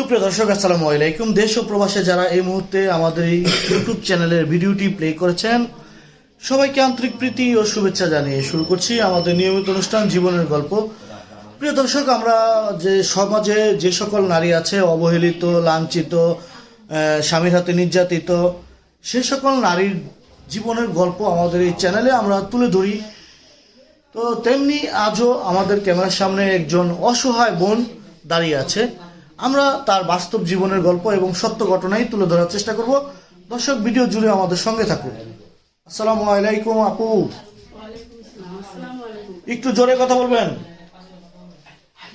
সুপ্রিয় দর্শক, আসসালামু আলাইকুম। দেশ ও প্রবাসে যারা এই মুহূর্তে আমাদের এই ইউটিউব চ্যানেলের ভিডিওটি প্লে করেছেন, সবাইকে আন্তরিক প্রীতি ও শুভেচ্ছা জানিয়ে শুরু করছি আমাদের নিয়মিত অনুষ্ঠান জীবনের গল্প। প্রিয় দর্শক, আমরা যে সমাজে যে সকল নারী আছে, অবহেলিত, লাঞ্ছিত স্বামীর হাতে নির্যাতিত, সে সকল নারীর জীবনের গল্প আমাদের এই চ্যানেলে আমরা তুলে ধরি। তো তেমনি আজও আমাদের ক্যামেরার সামনে একজন অসহায় বোন দাঁড়িয়ে আছে। আমরা তার বাস্তব জীবনের গল্প এবং সত্য ঘটনাই তুলে ধরার চেষ্টা করব। দর্শক ভিডিও জুড়ে আমাদের সঙ্গে থাকুন। আসসালামু আলাইকুম আপু। একটু জোরে কথা বলবেন।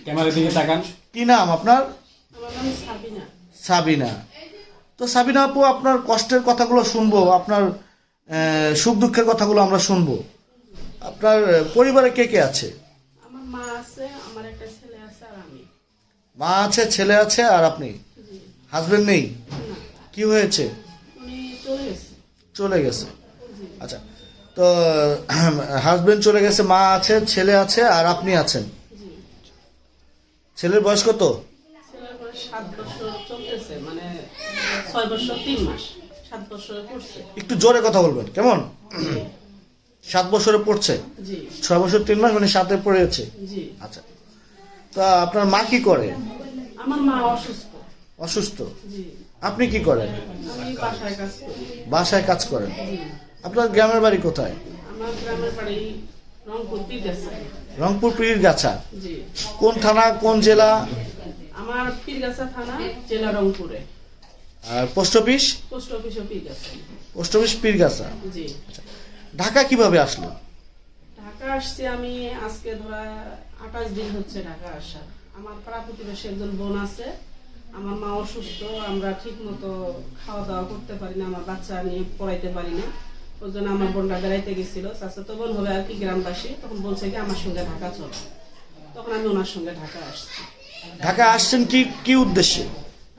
ক্যামেরার দিকে তাকান। কি নাম আপনার? সাবিনা। সাবিনা। তো সাবিনা আপু আপনার কষ্টের কথাগুলো শুনব আপনার সুখ দুঃখের কথাগুলো আমরা শুনব। আপনার পরিবারে কে কে আছে আমার মা আছে আমার একটা ছেলে আছে আর আমি মা আছে ছেলে আছে আর আপনি? হাজবেন্ড নেই? কি হয়েছে? চলে গেছে। আচ্ছা তো হাজবেন্ড চলে গেছে মা আছে ছেলে আছে আর আপনি আছেন? ছেলের বয়স কত? মানে একটু জোরে কথা বলবেন কেমন? সাত বছরে পড়ছে? ছয় বছর তিন মাস মানে সাতে পড়েছে? আচ্ছা তা আপনার মা কি করে? আমার মা অসুস্থ। অসুস্থ? আপনি কি করেন? বাসায় কাজ করেন। আপনার গ্রামের বাড়ি কোথায়? আমার গ্রামের বাড়ি রংপুর পিরগাছা। পীর গাছা কোন থানা কোন জেলা? আমার পিরগাছা থানা জেলা রংপুরে। আর post office? Post Pirgachha. Post office Pirgachha জি ঢাকা কীভাবে আসলো? ঢাকা আসছি আমি আজকে ধরা আঠাশ দিন হচ্ছে ঢাকা আসা। আমার পাড়া প্রতিবেশী একজন বোন আছে। আমার মা অসুস্থ আমরা ঠিক মতো খাওয়া দাওয়া করতে পারি না আমার বাচ্চা আমি পড়াইতে পারি না। ওই জন্য আমার বোনটা বেড়াইতে গেছিল। তো বোন হবে আর কি গ্রামবাসী? তখন বলছে কি আমার সঙ্গে ঢাকা চলো। তখন আমি ওনার সঙ্গে ঢাকা আসছি। ঢাকা আসছেন কি কি উদ্দেশ্যে?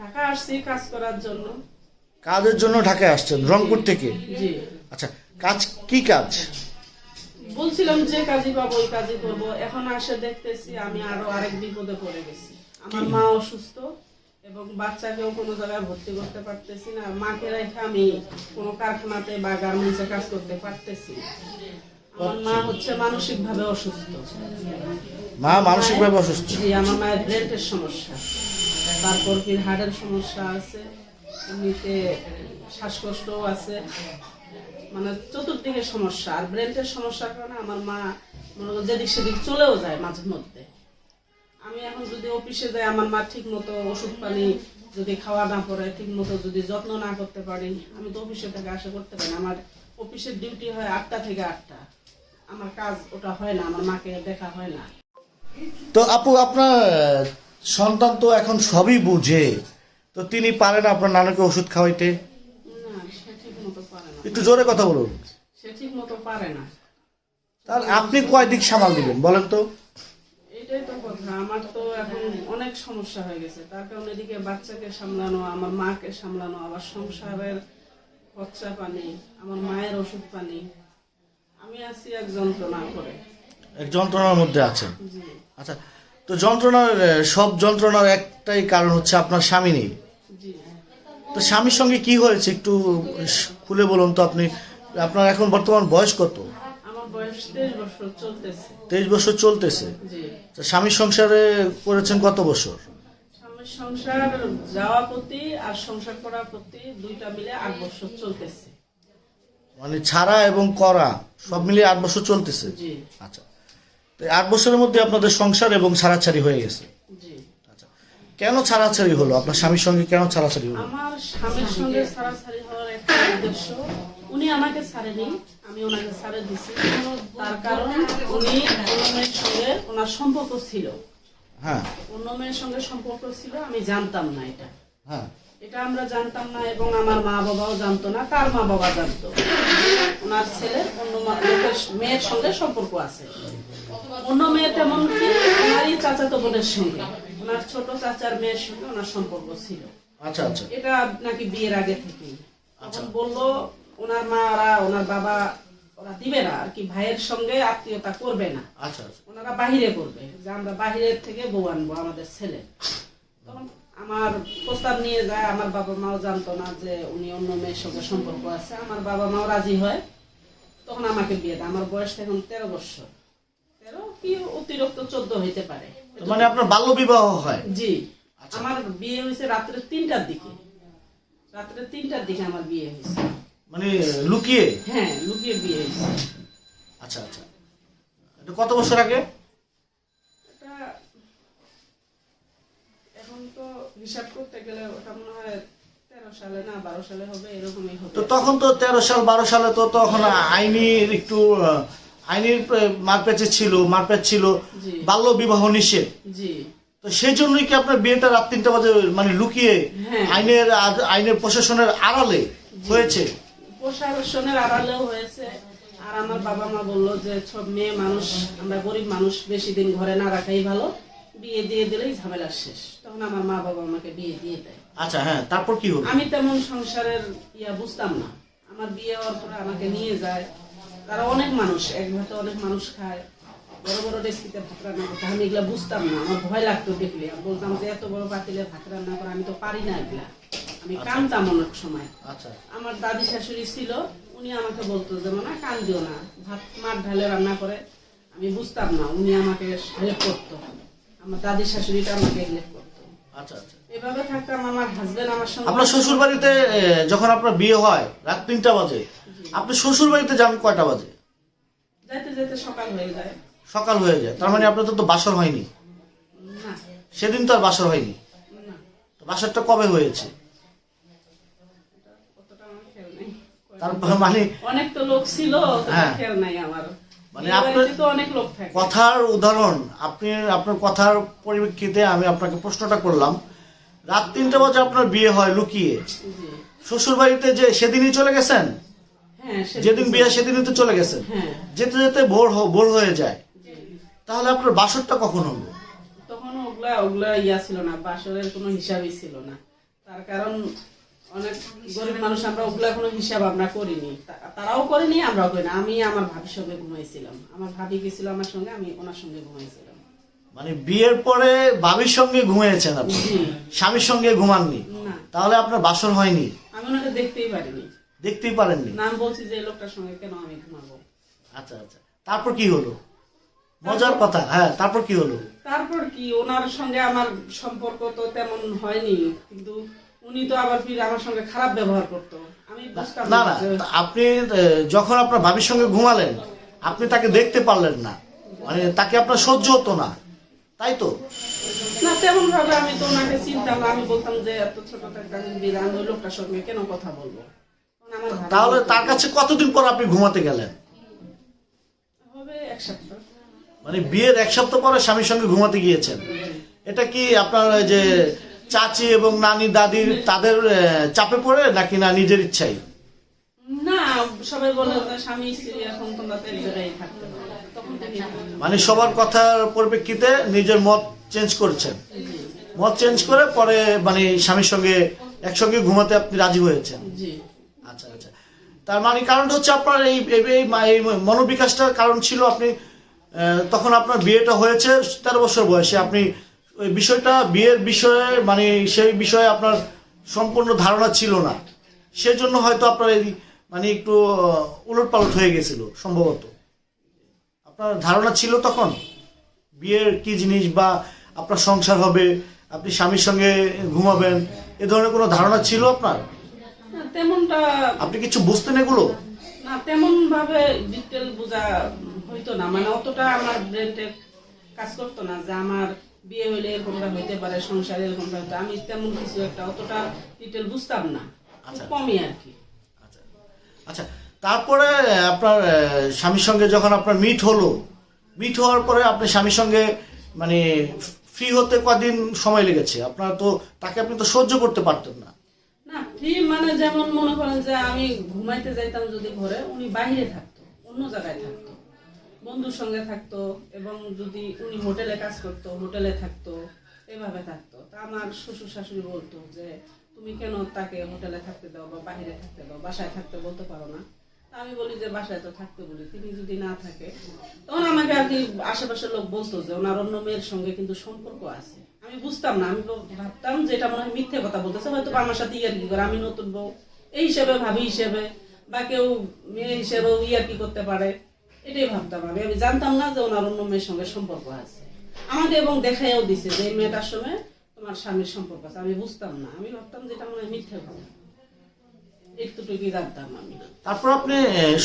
ঢাকা আসছি কাজ করার জন্য। কাজের জন্য ঢাকায় আসছেন রংপুর থেকে? জি। আচ্ছা কাজ কি কাজ? বলছিলাম যে কাজই পাবো ওই কাজই করব। এখন আসে দেখতেছি আমি আরও আরেক বিপদে পড়ে গেছি। আমার মা অসুস্থ এবং বাচ্চাকেও কোনো জায়গায় ভর্তি করতে পারতেছি না। মাকে রেখে আমি কোনো কারখানাতে বা গার্মেন্টসে কাজ করতে পারতেছি। আমার মা হচ্ছে মানসিক ভাবে অসুস্থ। মা মানসিকভাবে অসুস্থ? জি আমার মায়ের ব্রেনের সমস্যা। তারপর কি হার্টের সমস্যা আছে? এমনিতে শ্বাসকষ্টও আছে। মানে চতুর্দিকে সমস্যা, আর ব্রেনের সমস্যার কারণে আমার মা মনে করো যেদিক সেদিক চলেও যায় মাঝে মধ্যে। আমি এখন যদি অফিসে যাই, আমার মা ঠিক মতো ওষুধ পানি যদি খাওয়া না পড়ে ঠিক মতো যদি যত্ন না করতে পারি, আমি তো অফিসে থেকে আশা করতে পারি না। আমার অফিসের ডিউটি হয় আটটা থেকে আটটা। আমার কাজ ওটা হয় না, আমার মাকে দেখা হয় না। তো আপু, আপনার সন্তান তো এখন সবই বুঝে। তো তিনি পারেন আপনার নানাকে ওষুধ খাওয়াইতে না সে ঠিক মতো পারে না একটু জোরে কথা বলুন। সে ঠিক মতো পারে না। তাহলে আপনি কয় দিক সামাল দিবেন বলেন তো? এটাই তো কথা। আমার তো এখন অনেক সমস্যা হয়ে গেছে। তার কারণে এদিকে বাচ্চাকে সামলানো আমার মাকে সামলানো আবার সংসারের খরচা পানি আমার মায়ের ওষুধ পানি। আমি আছি এক যন্ত্রণা করে। এক যন্ত্রণার মধ্যে আছেন। আচ্ছা তো যন্ত্রণার সব যন্ত্রণার একটাই কারণ হচ্ছে আপনার স্বামী নেই। জি। তো স্বামীর সঙ্গে কি হয়েছে? একটু খুলে বলুন তো আপনি। আপনার এখন বর্তমান বয়স কত? বয়স তেইশ বছর চলতেছে। স্বামীর সংসারে করেছেন কত বছর? সংসার যাওয়া প্রতি আর সংসার করা প্রতি দুইটা মিলে আট বছর চলতেছে। মানে ছাড়া এবং করা সব মিলিয়ে আট বছর চলতেছে? আচ্ছা। তো আট বছরের মধ্যে আপনাদের সংসার এবং ছাড়াছাড়ি হয়ে গেছে। কেন ছাড়াছাড়ি হলো? আপনার স্বামীর সঙ্গে কেন ছাড়াছাড়ি হলো? আমার স্বামীর সঙ্গে ছাড়াছাড়ি হওয়ার একটা উদ্দেশ্য উনি আমাকে ছাড়েনি আমি ওনাকে ছাড়ে দিছি। তার কারণ উনি অন্য মেয়ের সঙ্গে ওনার সম্পর্ক ছিল। হ্যাঁ। অন্য মেয়ের সঙ্গে সম্পর্ক ছিল আমি জানতাম না এটা। হ্যাঁ। এটা আমরা জানতাম না এবং আমার মা বাবাও জানতো না তার মা বাবা জানতো। ওনার ছেলে অন্য মেয়ের সঙ্গে সম্পর্ক আছে। অন্য মেয়ে তেমন কি ওনারই চাচাতো বোনের সঙ্গে। ওনার ছোট চাচার মেয়ের সঙ্গে ওনার সম্পর্ক ছিল। আচ্ছা আচ্ছা। এটা নাকি বিয়ের আগে থেকেই। তখন বলল ওনার মা ওরা ওনার বাবা ওরা দিবে না আর কি ভাইয়ের সঙ্গে আত্মীয়তা করবে না। আচ্ছা আচ্ছা। ওনারা বাহিরে করবে যে আমরা বাহিরের থেকে বউ আনব আমাদের ছেলে। তখন আমার প্রস্তাব নিয়ে যায় আমার বাবা মাও জানতো না যে উনি অন্য মেয়ের সঙ্গে সম্পর্ক আছে। আমার বাবা মাও রাজি হয়। তখন আমাকে বিয়ে দেয়। আমার বয়স এখন তেরো বছর। কি অতিরিক্ত চোদ্দ হইতে পারে। মানে আপনার বাল্য বিবাহ হয়? জি। আচ্ছা। আমার বিয়ে হয়েছে রাত্রে তিনটার দিকে। রাত্রে তিনটার দিকে আমার বিয়ে হয়েছে। মানে লুকিয়ে? হ্যাঁ লুকিয়ে বিয়ে হয়েছে। আচ্ছা আচ্ছা। এটা কত বছর আগে? এটা এখন তো হিসাব করতে গেলে ওটা মনে হয় তেরো সালে না বারো সালে হবে এরকমই হবে। তো তখন তো তেরো সাল বারো সালে তো তখন আইনি একটু আইনের মারপ্যাচে ছিল মারপ্যাচ ছিল বাল্য বিবাহ নিষেধ। তো সেই জন্যই কি আপনার বিয়েটা রাত তিনটা বাজে মানে লুকিয়ে হ্যাঁ। আইনের আইনের প্রশাসনের আড়ালে হয়েছে? প্রশাসনের আড়ালেও হয়েছে। আর আমার বাবা মা বলল যে সব মেয়ে মানুষ আমরা গরিব মানুষ বেশি দিন ঘরে না রাখাই ভালো। বিয়ে দিয়ে দিলেই ঝামেলা শেষ। তখন আমার মা বাবা আমাকে বিয়ে দিয়ে দেয়। আচ্ছা হ্যাঁ তারপর কি হলো? আমি তেমন সংসারের ইয়া বুঝতাম না। আমার বিয়ে হওয়ার পরে আমাকে নিয়ে যায়। তারা অনেক মানুষ এক ভাতে অনেক মানুষ খায়। বড় বড় ডেস্কিতে ভাত রান্না করতে আমি এগুলা বুঝতাম না আমার ভয় লাগতো দেখলে। বলতাম যে এত বড় পাতিলে ভাত রান্না করে আমি তো পারি না এগুলা। আমি কানতাম অনেক সময়। আচ্ছা। আমার দাদি শাশুড়ি ছিল উনি আমাকে বলতো যে না কান দিও না ভাত মাঠ ঢালে রান্না করে। আমি বুঝতাম না উনি আমাকে হেল্প করতো। আমার দাদি শাশুড়িটা আমাকে হেল্প করতো। আচ্ছা আচ্ছা। এভাবে থাকতাম আমার হাজবেন্ড আমার সঙ্গে আপনার শ্বশুর বাড়িতে যখন আপনার বিয়ে হয় রাত তিনটা বাজে আপনি শ্বশুর বাড়িতে যান কয়টা বাজে? সকাল হয়ে যায়। সকাল হয়ে যায়। তার মানে আপনার তো বাসর হয়নি? সেদিন তো আর বাসর হয়নি? বাসরটা কবে হয়েছে? তারপর মানে অনেক তো লোক ছিল হ্যাঁ। খেয়াল নাই আমার। মানে আপনার- কথার উদাহরণ আপনি আপনার কথার পরিপ্রেক্ষিতে আমি আপনাকে প্রশ্নটা করলাম। রাত তিনটা বাজে আপনার বিয়ে হয় লুকিয়ে। শ্বশুর বাড়িতে যে সেদিনই চলে গেছেন? যেদিন বিয়ে সেদিনই তো চলে গেছেন হ্যাঁ। যেতে যেতে ভোর ভোর হয়ে যায়। তাহলে আপনার বাসরটা কখন হলো? তখন ওগুলা ওগুলা ইয়া ছিল না বাসরের কোনো হিসাবই ছিল না। তার কারণ অনেক গরিব মানুষ আমরা ওগুলা কোনো হিসাব আমরা করিনি। তারাও করেনি আমরাও করিনি। আমি আমার ভাবির সঙ্গে ঘুমাইছিলাম। আমার ভাবি গেছিল আমার সঙ্গে আমি ওনার সঙ্গে ঘুমাইছিলাম। মানে বিয়ের পরে ভাবির সঙ্গে ঘুমিয়েছেন আপনি? স্বামীর সঙ্গে ঘুমাননি? না। তাহলে আপনার বাসর হয়নি? আমি ওনাকে দেখতেই পারিনি। দেখতেই পারেননি। নাম বলছি যে লোকটার সঙ্গে কেন আমি ঘুমাবো আচ্ছা আচ্ছা। তারপর কি হলো? মজার কথা হ্যাঁ তারপর কি হলো? তারপর কি? ওনার সঙ্গে আমার সম্পর্ক তো তেমন হয়নি কিন্তু উনি তো আবার ফিরে আমার সঙ্গে খারাপ ব্যবহার করতো। আমি বুঝতাম না না আপনি যখন আপনার ভাবির সঙ্গে ঘুমালেন আপনি তাকে দেখতে পারলেন না। মানে তাকে আপনার সহ্য হতো না। তাই তো? না তেমন ভাবে আমি তো ওনাকে চিনতাম না। আমি বলতাম যে এত ছোট একটা আমি ওই লোকটার সঙ্গে কেন কথা বলব? তাহলে তার কাছে কতদিন পর আপনি ঘুমাতে গেলেন? মানে বিয়ের এক সপ্তাহ পরে স্বামীর সঙ্গে ঘুমাতে গিয়েছেন। এটা কি আপনার ওই যে চাচি এবং নানি দাদি তাদের চাপে পড়ে নাকি না নিজের ইচ্ছাই? না সবাই বলে স্বামী স্ত্রী এখন তোমরা তো এক জায়গায় থাকতে পারো। তখন থেকে মানে সবার কথার পরিপ্রেক্ষিতে নিজের মত চেঞ্জ করছেন। মত চেঞ্জ করে পরে মানে স্বামীর সঙ্গে একসঙ্গে ঘুমাতে আপনি রাজি হয়েছেন। জি। আচ্ছা আচ্ছা। তার মানে কারণটা হচ্ছে আপনার এই, এই- মনোবিকাশটার কারণ ছিল আপনি তখন আপনার বিয়েটা হয়েছে তেরো বছর বয়সে। আপনি ওই বিষয়টা, বিয়ের বিষয়ে মানে সেই বিষয়ে আপনার সম্পূর্ণ ধারণা ছিল না। সেজন্য হয়তো আপনার এই মানে একটু উলট পালট হয়ে গেছিল, সম্ভবত। আপনার ধারণা ছিল তখন, বিয়ের কি জিনিস বা আপনার সংসার হবে, আপনি স্বামীর সঙ্গে ঘুমাবেন, এ ধরনের কোনো ধারণা ছিল আপনার? তেমনটা আপনি কিছু বুঝতেন এগুলো? না তেমন ভাবে ডিটেল বোঝা হইতো না। মানে অতটা আমার ব্রেনটে কাজ করতো না যে আমার বিয়ে হইলে এরকমটা হইতে পারে সংসারে এরকমটা হইতে আমি তেমন কিছু একটা অতটা ডিটেল বুঝতাম না। আচ্ছা। কমই আর কি। আচ্ছা আচ্ছা। তারপরে আপনার স্বামীর সঙ্গে যখন আপনার মিট হলো মিট হওয়ার পরে আপনি স্বামীর সঙ্গে মানে ফ্রি হতে কদিন সময় লেগেছে? আপনার তো তাকে আপনি তো সহ্য করতে পারতেন না। না ফ্রি মানে যেমন মনে করেন যে আমি ঘুমাইতে যাইতাম যদি ঘরে উনি বাইরে থাকতো, অন্য জায়গায় থাকতো। বন্ধুর সঙ্গে থাকতো এবং যদি উনি হোটেলে কাজ করতো, হোটেলে থাকতো, এভাবে থাকতো। তা আমার শ্বশুর শাশুড়ি বলতো যে, তুমি কেন তাকে হোটেলে থাকতে দাও বা বাইরে থাকতে দাও, বাসায় থাকতে বলতে পারো না? আমি বলি যে বাসায় তো থাকতে বলি, তিনি যদি না থাকে, তখন আমাকে আর কি আশেপাশের লোক বলতো যে ওনার অন্য মেয়ের সঙ্গে কিন্তু সম্পর্ক আছে। আমি বুঝতাম না, আমি ভাবতাম যে এটা মনে হয় মিথ্যে কথা বলতেছে, হয়তো আমার সাথে ইয়ার কি করে, আমি নতুন বউ। এই হিসেবে, ভাবি হিসেবে, বা কেউ মেয়ে হিসেবেও ইয়ার কি করতে পারে, এটাই ভাবতাম আমি। আমি জানতাম না যে ওনার অন্য মেয়ের সঙ্গে সম্পর্ক আছে। আমাকে এবং দেখাইও দিছে যে এই মেয়েটার সঙ্গে তোমার স্বামীর সম্পর্ক আছে। আমি বুঝতাম না, আমি ভাবতাম যে এটা মনে হয় মিথ্যে কথা। একটুটুকুই জানতাম আমি। তারপর আপনি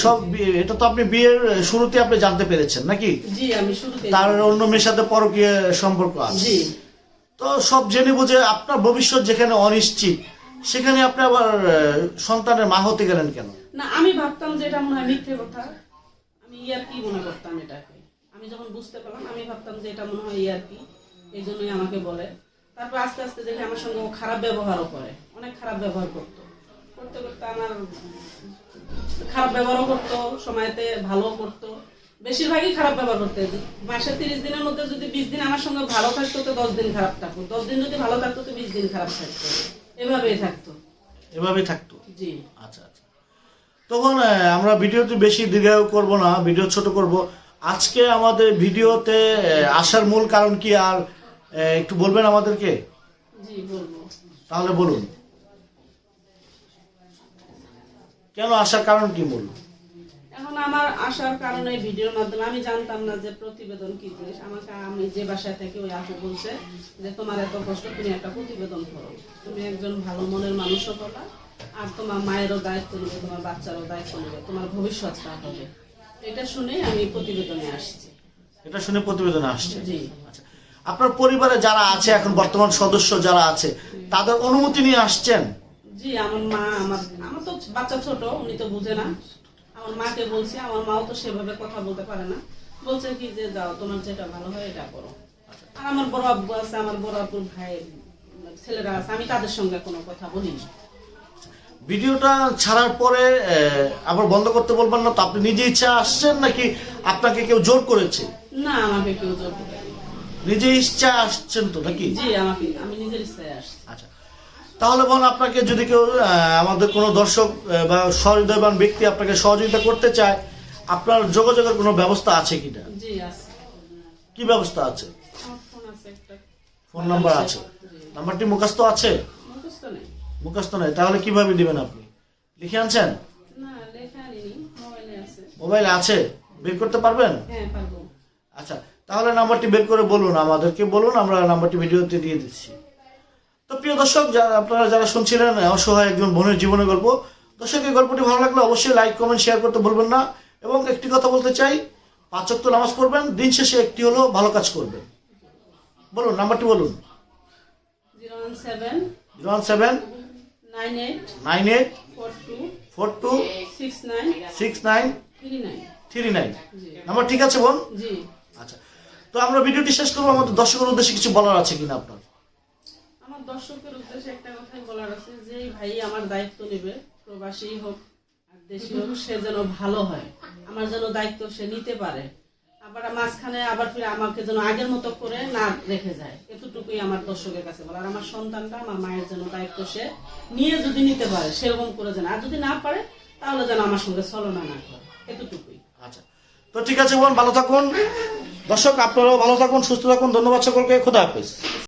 সব এটা তো আপনি বিয়ের শুরুতে আপনি জানতে পেরেছেন নাকি? জি আমি শুরুতে তার অন্য মেয়ের সাথে পরকীয় সম্পর্ক আছে। জি। তো সব জেনে বুঝে আপনার ভবিষ্যৎ যেখানে অনিশ্চিত সেখানে আপনি আবার সন্তানের মা হতে গেলেন কেন? না আমি ভাবতাম যে এটা মনে হয় মিথ্যে কথা। আমি ইয়ার কি মনে করতাম এটাকে। আমি যখন বুঝতে পারলাম আমি ভাবতাম যে এটা মনে হয় ইয়ার কি এই জন্যই আমাকে বলে। তারপর আস্তে আস্তে দেখি আমার সঙ্গে ও খারাপ ব্যবহারও করে অনেক খারাপ ব্যবহার করতো। করতে করতে আমার খারাপ ব্যবহারও করতো সময়তে ভালো করতো। বেশিরভাগই খারাপ ব্যবহার করতে মাসে তিরিশ দিনের মধ্যে যদি বিশ দিন আমার সঙ্গে ভালো থাকতো তো দশ দিন খারাপ থাকতো। দশ দিন যদি ভালো থাকতো তো বিশ দিন খারাপ থাকতো। এভাবেই থাকতো। এভাবে থাকতো? জি। আচ্ছা আচ্ছা। তখন আমরা ভিডিওটি বেশি দীর্ঘায়ু করব না ভিডিও ছোট করব। আজকে আমাদের ভিডিওতে আসার মূল কারণ কি আর একটু বলবেন আমাদেরকে? জি বলব। তাহলে বলুন। কেন আসার কারণ কি মূল? এখন আমার আসার কারণে ভিডিওর মাধ্যমে আমি জানতাম না যে প্রতিবেদন কি জিনিস। আমাকে আমি যে বাসায় থেকে ওই আপু বলছে যে তোমার এত কষ্ট তুমি একটা প্রতিবেদন করো। তুমি একজন ভালো মনের মানুষও পাবা আর তোমার মায়েরও দায়িত্ব নেবে তোমার বাচ্চারও দায়িত্ব নেবে তোমার ভবিষ্যৎটা হবে। এটা শুনে আমি প্রতিবেদনে আসছি। এটা শুনে প্রতিবেদন আসছে? জি। আচ্ছা। আপনার পরিবারে যারা আছে এখন বর্তমান সদস্য যারা আছে তাদের অনুমতি নিয়ে আসছেন? জি আমার মা আমার আমার তো বাচ্চা ছোট উনি তো বুঝে না। আমার মাকে বলছি আমার মাও তো সেভাবে কথা বলতে পারে না। বলছে কি যে যাও তোমার যেটা ভালো হয় এটা করো। আর আমার বড় আব্বু আছে আমার বড় আব্বুর ভাই ছেলেরা আছে আমি তাদের সঙ্গে কোনো কথা বলি না ভিডিওটা ছাড়ার পরে আবার বন্ধ করতে বলবেন না তো আপনি নিজে ইচ্ছা আসছেন নাকি আপনাকে কেউ জোর করেছে? না আমাকে কেউ জোর করে। নিজে ইচ্ছা আসছেন তো নাকি? জি আমাকে আমি নিজের ইচ্ছায় আসছি। আচ্ছা তাহলে বোন আপনাকে যদি কেউ আমাদের কোনো দর্শক বা সহৃদয়বান ব্যক্তি আপনাকে সহযোগিতা করতে চায় আপনার যোগাযোগের কোনো ব্যবস্থা আছে কিনা? জি আছে। কি ব্যবস্থা আছে? ফোন নাম্বার আছে। নাম্বারটি মুখস্থ আছে? মুখস্থ নেই। তাহলে কীভাবে দিবেন আপনি? লিখে আনছেন? না মোবাইলে আছে। বের করতে পারবেন? হ্যাঁ আচ্ছা তাহলে নাম্বারটি বের করে বলুন আমাদেরকে। বলুন আমরা নাম্বারটি ভিডিওতে দিয়ে দিচ্ছি। তো প্রিয় দর্শক যারা আপনারা যারা শুনছিলেন অসহায় একজন বোনের জীবনের গল্প দর্শক এই গল্পটি ভালো লাগলে অবশ্যই লাইক কমেন্ট শেয়ার করতে ভুলবেন না। এবং একটি কথা বলতে চাই পাঁচ ওয়াক্ত নামাজ পড়বেন দিন শেষে একটি হলো ভালো কাজ করবেন। বলুন নাম্বারটি বলুন। Zero one seven zero one seven nine eight nine eight four two four two six nine six nine three nine three nine number ঠিক আছে বোন? জি। আচ্ছা তো আমরা ভিডিওটি শেষ করব আমাদের দর্শকের উদ্দেশ্যে কিছু বলার আছে কিনা আপনার? দর্শকের উদ্দেশ্যে একটা কথাই বলার আছে যে ভাই আমার দায়িত্ব নেবে, প্রবাসী হোক আর দেশি হোক, সে যেন ভালো হয়। আমার যেন দায়িত্ব সে নিতে পারে। আবার মাঝখানে আবার ফিরে আমাকে যেন আগের মতো করে না রেখে যায়। এতটুকুই আমার দর্শকের কাছে বলার। আমার সন্তানটা, আমার মায়ের যেন দায়িত্ব সে নিয়ে যদি নিতে পারে, সেরকম করে যেন। আর যদি না পারে, তাহলে যেন আমার সঙ্গে ছলনা না করে। এতটুকুই। আচ্ছা। তো ঠিক আছে ভালো থাকুন। দর্শক, আপনারাও ভালো থাকুন, সুস্থ থাকুন। ধন্যবাদ সকলকে। খোদা হাফেজ।